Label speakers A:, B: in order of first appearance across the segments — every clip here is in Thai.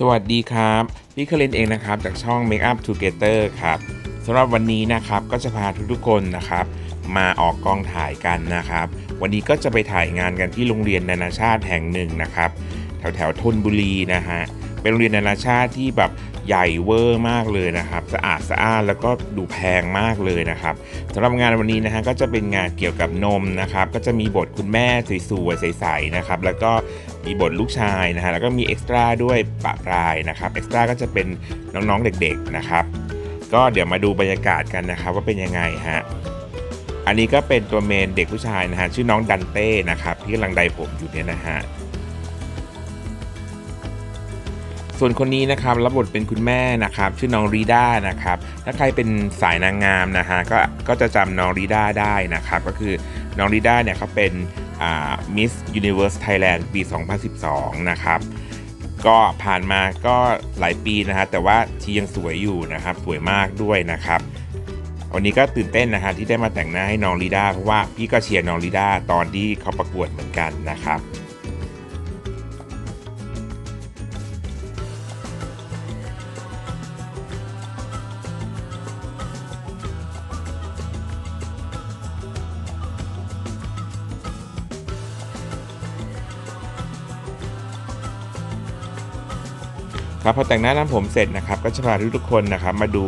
A: สวัสดีครับพี่คลินเองนะครับจากช่อง Make Up Together ครับสำหรับวันนี้นะครับก็จะพาทุกๆคนนะครับ มาออกกองถ่ายกันนะครับ วันนี้ก็จะไปถ่ายงานกันที่โรงเรียนนานาชาติแห่งหนึ่งนะครับ แถวแถวๆธนบุรีนะฮะเป็นโรงเรียนนานาชาติที่แบบใหญ่เวอร์มากเลยนะครับ สะอาดสะอ้านแล้วก็ดูแพงมากเลยนะครับสำหรับงานวันนี้นะฮะก็จะเป็นงานเกี่ยวกับนมนะครับ ก็จะมีบทคุณแม่สวยๆใสๆนะครับ แล้วก็ มีบทลูกชายนะฮะแล้วก็มีเอ็กซ์ตร้าด้วยปะปลายนะครับเอ็กซ์ตร้าก็จะเป็นน้องๆเด็กๆนะครับ ก็เดี๋ยวมาดูบรรยากาศกันนะครับว่าเป็นยังไงฮะอันนี้ก็เป็นตัวเมนเด็กผู้ชายนะฮะชื่อน้องดันเต้นะครับที่กำลังไดผมอยู่เนี่ยนะฮะส่วนคนนี้นะครับรับบทเป็นคุณแม่นะครับ ชื่อน้องรีด้านะครับ ถ้าใครเป็นสายนางงามนะฮะก็ก็จะจำน้องรีด้าได้นะครับ ก็คือน้องรีด้าเนี่ยเขาเป็น มิสยูนิเวอร์สไทยแลนด์ปี 2012 นะครับ ก็ผ่านมาก็หลายปีนะฮะแต่ว่าชียังสวยอยู่นะครับ สวยมากด้วยนะครับ วันนี้ก็ตื่นเต้นนะฮะที่ได้มาแต่งหน้าให้น้องลีดาเพราะว่าพี่ก็เชียร์น้องลีดาตอนที่เขาประกวดเหมือนกันนะครับ ครับพอแต่งหน้าทำผมเสร็จนะครับก็จะพาทุกๆคนนะครับมาดู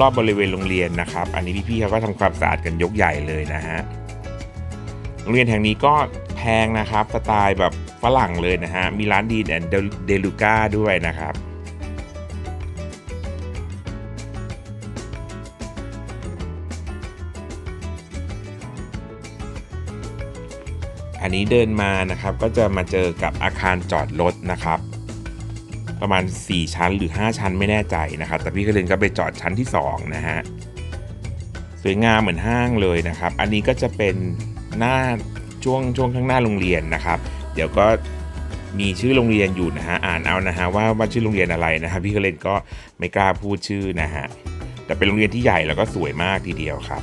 A: รอบๆบริเวณโรงเรียนนะครับ อันนี้พี่ๆเขาก็ทำความสะอาดกันยกใหญ่เลยนะฮะโรงเรียนแห่งนี้ก็แพงนะครับสไตล์แบบฝรั่งเลยนะฮะมีร้านดีแอนเดลูก้าด้วยนะครับอันนี้เดินมานะครับก็จะมาเจอกับอาคารจอดรถนะครับ ประมาณ 4 ชั้นหรือ 5 ชั้นไม่แน่ใจนะครับ แต่พี่คลินก็ไปจอดชั้นที่ 2 นะฮะ สวยงามเหมือนห้างเลยนะครับ อันนี้ก็จะเป็นหน้าช่วงช่วงข้างหน้าโรงเรียนนะครับ เดี๋ยวก็มีชื่อโรงเรียนอยู่นะฮะ อ่านเอานะฮะว่าว่าชื่อโรงเรียนอะไรนะครับพี่คลินก็ไม่กล้าพูดชื่อนะฮะ แต่เป็นโรงเรียนที่ใหญ่แล้วก็สวยมากทีเดียวครับ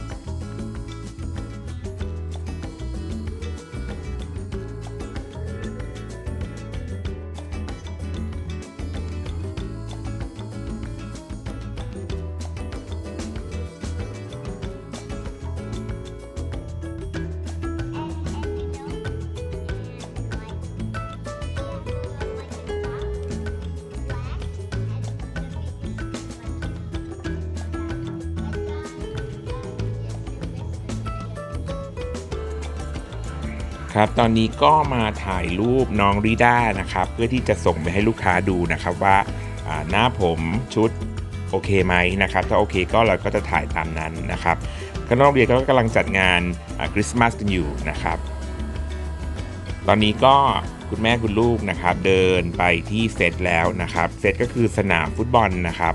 A: ครับ ตอนนี้ก็มาถ่ายรูปน้องริด้านะครับ เพื่อที่จะส่งไปให้ลูกค้าดูนะครับว่าาหน้าผมชุดโอเคไหมนะครับ ถ้าโอเคก็เราก็จะถ่ายตามนั้นนะครับข้างนอกโรงเรียนก็กำลังจัดงานคริสต์มาสกันอยู่นะครับ ตอนนี้ก็คุณแม่คุณลูกนะครับ เดินไปที่เซตแล้วนะครับเซตก็คือสนามฟุตบอลนะครับ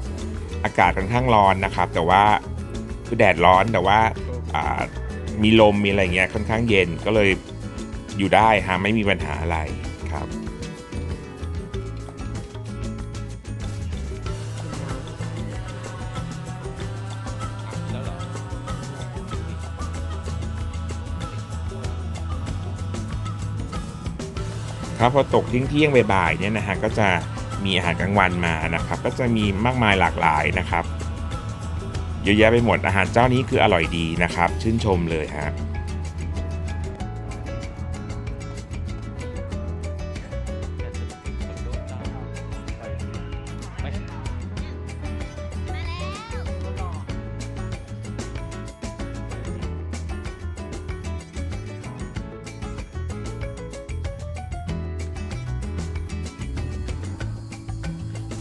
A: อากาศค่อนข้างร้อนนะครับ แต่ว่าคือแดดร้อนแต่ว่าอ่ามีลมมีอะไรเงี้ยค่อนข้างเย็นก็เลย อยู่ได้ฮะไม่มีปัญหาอะไรครับครับพอตกทิ้งเที่ยงๆบ่ายๆเนี่ยนะฮะก็จะมีอาหารกลางวันมานะครับ ก็จะมีมากมายหลากหลายนะครับเยอะแยะไปหมดอาหารเจ้านี้คืออร่อยดีนะครับ ชื่นชมเลยฮ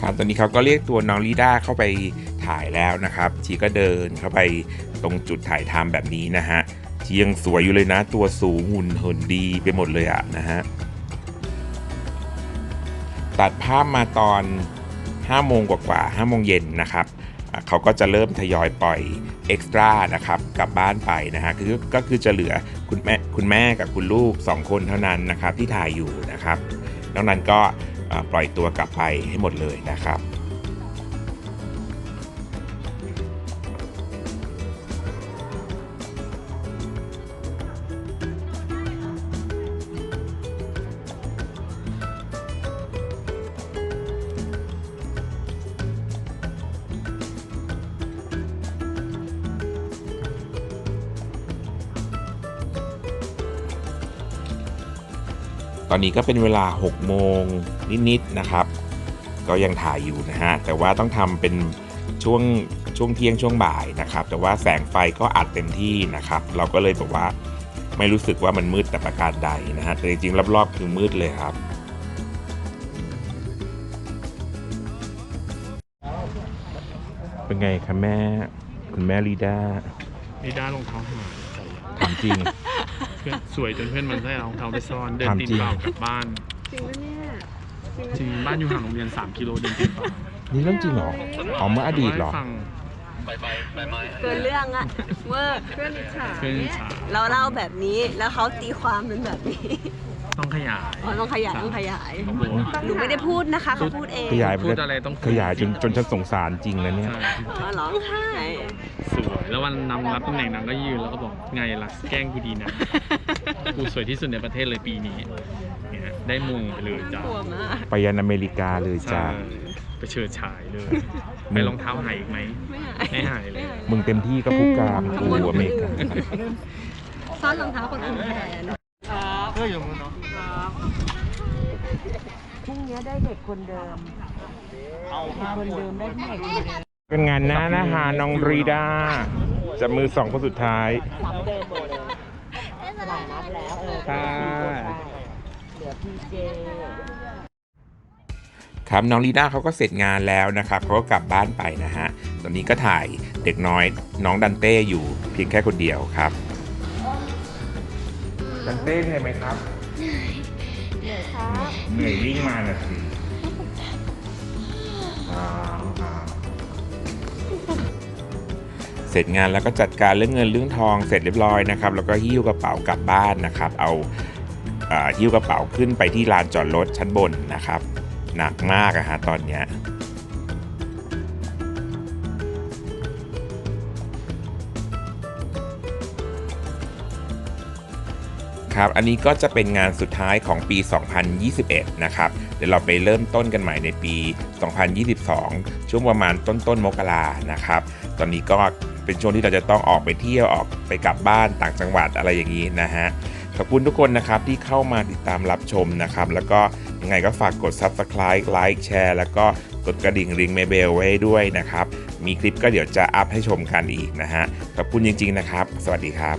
A: ะครับ ตอนนี้เขาก็เรียกตัวน้องลีด้าเข้าไปถ่ายแล้วนะครับ ชีก็เดินเข้าไปตรงจุดถ่ายทำแบบนี้นะฮะ ชียังสวยอยู่เลยนะ ตัวสูงหุ่นเหินดีไปหมดเลยอะนะฮะ ตัดภาพมาตอน5โมงกว่าๆ5โมงเย็นนะครับเขาก็จะเริ่มทยอยปล่อยเอ็กซ์ตร้านะครับกลับบ้านไปนะฮะคือก็คือจะเหลือคุณแม่คุณแม่กับคุณลูก 2 คนเท่านั้นนะครับที่ถ่ายอยู่นะครับนอกนั้นก็ ปล่อยตัวกลับไปให้หมดเลยนะครับ อนนี้ก็เป็นเวลา 6 โมงนิดๆนะครับ ก็ยังถ่ายอยู่นะฮะ แต่ว่าต้องทำเป็นช่วงช่วงเที่ยงช่วงบ่ายนะครับ แต่ว่าแสงไฟก็อัดเต็มที่นะครับ เราก็เลยแบบว่าไม่รู้สึกว่ามันมืดแต่ประการใดนะฮะ แต่จริงๆรอบๆคือมืดเลยครับเป็นไงคะแม่ คุณแม่ลีดา
B: นี่ด้านรองเท้าหายใส่
A: ถามจริง
B: เพื่อนสวยจนเพื่อนมันใส่รองเท้าไปซ่อนเดิน
A: ถาม
B: ตีน
A: จริง
B: เปล่ากลับบ้าน
C: จริงปะเนี่ยจริงปะ
B: จริงบ้านอยู่ห่างโรงเรียน 3 กิโลเดินตีนเปล่า
A: นี่เรื่องจริงเหรออ๋อเมื่ออดีตเหรอ
B: ฟัง
C: เกินเรื่องอะเวอร์เพื่อนอิจฉา
B: เพื่อนฉา
C: เราเล่าแบบนี้แล้วเขาตีความเป็นแบบนี้
B: ต้องขยาย
C: อ๋อต้องขยายต้องขยาย
B: ต้องบอกว่า
C: หนูไม่ได้พูดนะคะเขาพูดเอง
A: ขยาย
B: พูดอะไรต้อง
A: ขยายจนจนฉันสงสารจริงนะเนี่ย
B: ใช่
C: อ๋อร้องไห้
B: สวย แล้ววันนำรับตำแหน่งนางก็ยืนแล้วก็บอกไงล่ะแกล้งกูดีนะ กูสวยที่สุดในประเทศเลยปีนี้เนี่ยได้มงไปเลยจ้า
C: กลัวมาก
A: ไปยันอเมริกาเลยจ้า
B: ใช่ไปเชิดฉายเลย ไปรองเท้าหายอีกไหม
C: ไม่หาย
B: ไม่หายเลย
A: มึงเต็มที่ก็ผู้การกูอเมริกา
C: ซ่อนรองเท้าคนอื่นแทน
B: เฮ้ยอย่างนั้นเนาะ
C: พรุ่ง นี้ได้เด็กคนเดิมเด็กคนเดิมได้ที่ไหนคนเดิม
A: เป็นงานหน้านะฮะน้องรีดาจับมือสองคนสุดท้าย
C: ซ้ำเดิมหมดเลยหลายนัดแล้วเออ
B: ใช่
C: เหลือพีเจ
A: ครับน้องลีน่าเขาก็เสร็จงานแล้วนะครับเขาก็กลับบ้านไปนะฮะ ตอนนี้ก็ถ่ายเด็กน้อยน้องดันเต้อยู่เพียงแค่คนเดียวครับ ดันเต้เหนื่อยไหมครับ
C: เหนื่อย ครับ
A: เหนื่อยวิ่งมาน่ะสิอ่าอ่าเสร็จงานแล้วก็จัดการเรื่องเงินเรื่องทองเสร็จเรียบร้อยนะครับ แล้วก็หิ้วกระเป๋ากลับบ้านนะครับ เอาอ่าหิ้วกระเป๋าขึ้นไปที่ลานจอดรถชั้นบนนะครับ หนักมากอะฮะตอนเนี้ย ครับ อันนี้ก็จะเป็นงานสุดท้ายของปี 2021 นะครับ เดี๋ยวเราไปเริ่มต้นกันใหม่ในปี 2022 ช่วงประมาณต้นต้นมกรานะครับ ตอนนี้ก็เป็นช่วงที่เราจะต้องออกไปเที่ยวออกไปกลับบ้านต่างจังหวัดอะไรอย่างนี้นะฮะ ขอบคุณทุกคนนะครับที่เข้ามาติดตามรับชมนะครับ แล้วก็ยังไงก็ฝากกด Subscribe ไลค์แชร์แล้วก็กดกระดิ่งริงเมเบลไว้ด้วยนะครับ มีคลิปก็เดี๋ยวจะอัพให้ชมกันอีกนะฮะ ขอบคุณจริง ๆ นะครับ สวัสดีครับ